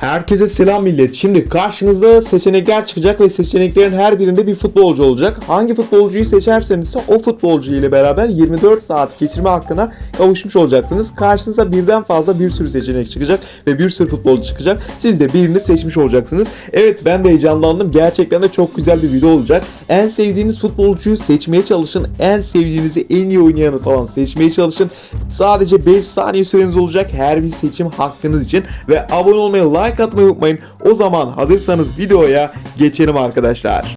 Herkese selam millet. Şimdi karşınızda seçenekler çıkacak ve seçeneklerin her birinde bir futbolcu olacak. Hangi futbolcuyu seçerseniz o futbolcu ile beraber 24 saat geçirme hakkına kavuşmuş olacaksınız. Karşınıza birden fazla bir sürü seçenek çıkacak ve bir sürü futbolcu çıkacak. Siz de birini seçmiş olacaksınız. Evet ben de heyecanlandım. Gerçekten de çok güzel bir video olacak. En sevdiğiniz futbolcuyu seçmeye çalışın. En sevdiğinizi en iyi oynayanı falan seçmeye çalışın. Sadece 5 saniye süreniz olacak her bir seçim hakkınız için. Ve abone olmayı, like atmayı unutmayın. O zaman hazırsanız videoya geçelim arkadaşlar.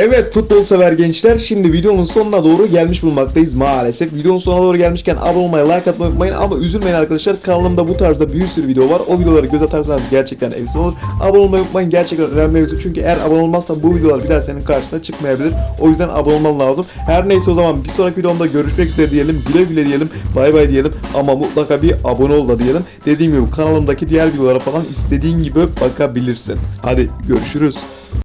Evet futbol sever gençler şimdi videonun sonuna doğru gelmiş bulunmaktayız maalesef. Videonun sonuna doğru gelmişken abone olmayı, like atmayı unutmayın ama üzülmeyin arkadaşlar kanalımda bu tarzda bir sürü video var. O videoları göz atarsanız gerçekten efsane olur. Abone olmayı unutmayın gerçekten önemli mevzu çünkü eğer abone olmazsan bu videolar bir daha senin karşına çıkmayabilir. O yüzden abone olman lazım. Her neyse o zaman bir sonraki videomda görüşmek üzere diyelim. Güle güle diyelim. Bay bay diyelim. Ama mutlaka bir abone ol da diyelim. Dediğim gibi kanalımdaki diğer videolara falan istediğin gibi bakabilirsin. Hadi görüşürüz.